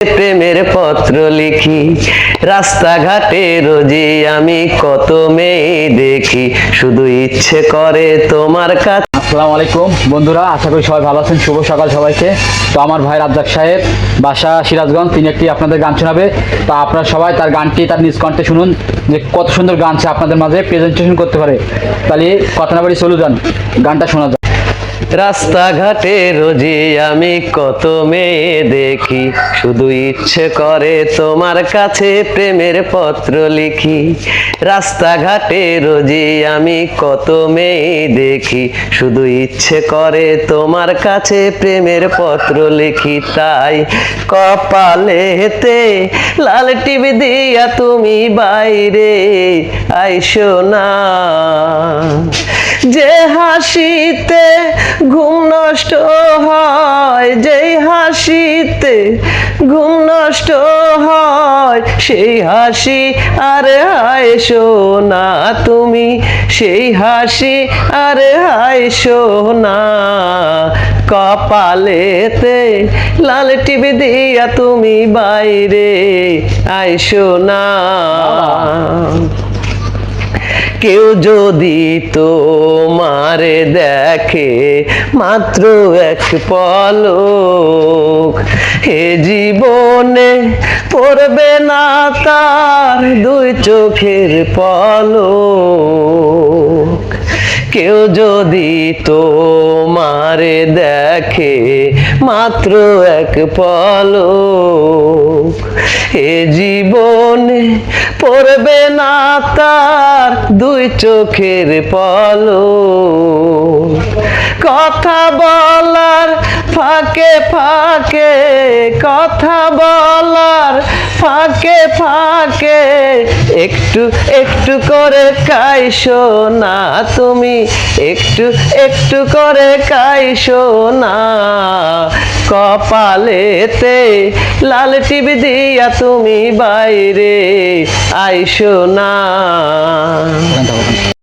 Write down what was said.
প্রেমের পত্র লিখি। রাস্তাঘাটে রোজি আমি কত মেয়ে দেখি। শুধু ইচ্ছে করে তোমার কাছে আসসালামু আলাইকুম। বন্ধুরা, আশা করি সবাই ভালো আছেন। শুভ সকাল সবাইকে। তো আমার ভাই রাজ্জাক সাহেব, বাসা সিরাজগঞ্জ, তিনি একটি আপনাদের গান শোনাবে। তো আপনারা সবাই তার গানটি, তার নিজ কণ্ঠে শুনুন, যে কত সুন্দর গান সে আপনাদের মাঝে প্রেজেন্টেশন করতে পারে। তাহলে কথা না বাড়ি চলে যান গানটা শোনা যাক। রাস্তাঘাটে রোজি আমি কত মেয়ে দেখি। শুধু ইচ্ছে করে তোমার কাছে প্রেমের পত্র লিখি। রাস্তাঘাটে রোজি আমি কত মেয়ে দেখি। শুধু ইচ্ছে করে তোমার কাছে প্রেমের পত্র লিখি। তাই কপালেতে লাল টিভি দিয়া তুমি বাইরে আইসো না। যে হাসিতে ঘুম নষ্ট হয়, যেই হাসিতে ঘুম নষ্ট হয়, সেই হাসি আর হায় না তুমি, সেই হাসি আর হায় না। কপালেতে লাল টিভি দিয়া তুমি বাইরে আইসো না। কেউ যদি তোমারে দেখে মাত্র এক পলক হে জীবনে পড়বে না তার দুই চোখের পলক। কেউ যদি তোমারে দেখে মাত্র এক পলক, এ জীবনে পড়বে না তার দুই চোখের পল কথা বলার ফাঁকে ফাঁকে কথা বলার ফাঁকে ফাঁকে একটু একটু করে কাইশো না তুমি? একটু একটু করে কাইশো না? কপালেতে লাল টিভি দিয়া তুমি বাইরে আইসো না।